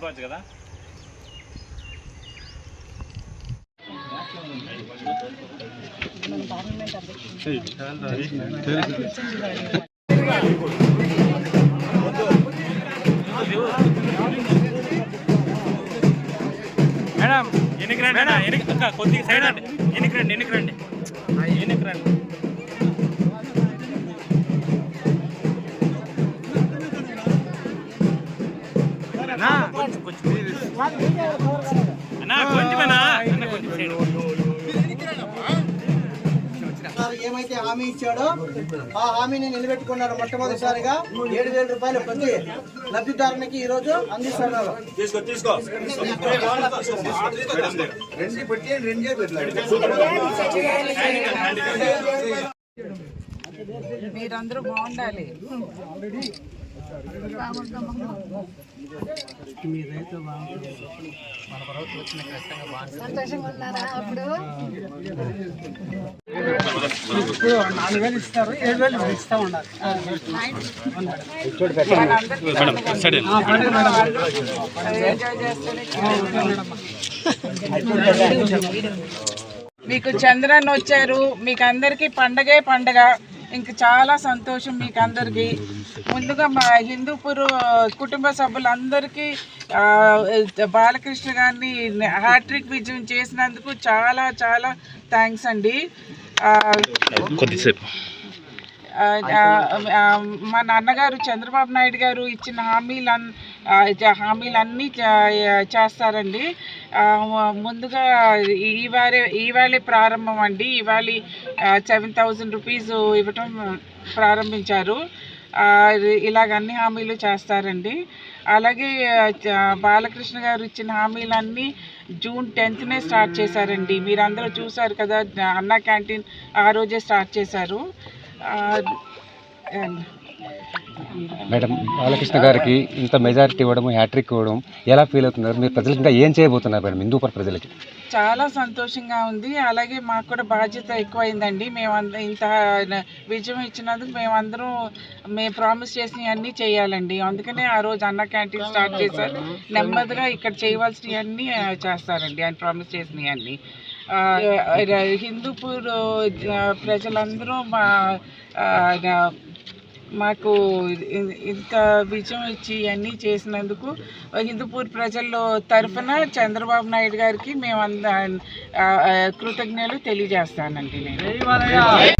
సరిపోవచ్చు కదా? మేడం ఎన్నికి రండి అన్న ఎన్నికి కొద్దిగా సైడ్ అండి. ఎన్నికి రండి ఎన్నికి అన్నా కొంచెం కొంచెం అన్నా కొంచెమేనా అన్న. కొంచెం సైడ్ సార్ ఏమైతే హామీ ఇచ్చాడో ఆ హామీని నిలబెట్టుకున్నారు మొట్టమొదటిసారిగా ఏడు వేల రూపాయలు ప్రతి లబ్ధిదారునికి ఈ రోజు అందిస్తున్నారు మీరందరూ బాగుండాలి. ఇప్పుడు నాలుగు వేలు ఇస్తారు ఏడు వేలు ఇస్తా మీకు చంద్రన్ వచ్చారు. మీకు అందరికీ పండగే పండగ. ఇంక చాలా సంతోషం మీకు అందరికీ ముందుగా మా హిందూపూర్ కుటుంబ సభ్యులందరికీ బాలకృష్ణ గారిని హ్యాట్రిక్ విజయం చేసినందుకు చాలా చాలా థ్యాంక్స్ అండి. కొద్దిసేపు. మా నాన్నగారు చంద్రబాబు నాయుడు గారు ఇచ్చిన హామీలు హామీలన్నీ చేస్తారండి. ముందుగా ఈవారే ఈవేళే ప్రారంభం అండి. ఇవాళ సెవెన్ థౌజండ్ రూపీస్ ఇవ్వటం ప్రారంభించారు. ఇలాగ అన్ని హామీలు చేస్తారండి. అలాగే బాలకృష్ణ గారు ఇచ్చిన హామీలన్నీ జూన్ టెన్త్నే స్టార్ట్ చేశారండి. మీరందరూ చూసారు కదా అన్న క్యాంటీన్ ఆ రోజే స్టార్ట్ చేశారు. మేడం బాలకృష్ణ గారికి ఇంత మెజారిటీ ఇవ్వడం హ్యాట్రిక్ ఇవ్వడం ఎలా ఫీల్ అవుతున్నారు? మీరు ప్రజలకు ఇంకా ఏం చేయబోతున్నారు మేడం హిందూపూర్ ప్రజలకి? చాలా సంతోషంగా ఉంది. అలాగే మాకు కూడా బాధ్యత ఎక్కువైందండి. మేమందరం ఇంత విజయం ఇచ్చినందుకు మేమందరం మేము ప్రామిస్ చేసినవన్నీ చేయాలండి. అందుకనే ఆ రోజు అన్న క్యాంటీన్ స్టార్ట్ చేశారు. నెమ్మదిగా ఇక్కడ చేయవలసినవన్నీ చేస్తారండి. ఆయన ప్రామిస్ చేసినవన్నీ. హిందూపూర్ ప్రజలందరూ మా మాకు ఇంత విజయం ఇచ్చి అన్నీ చేసినందుకు హిందూపూర్ ప్రజల్లో తరఫున చంద్రబాబు నాయుడు గారికి మేము అంద కృతజ్ఞతలు తెలియజేస్తానండి నేను.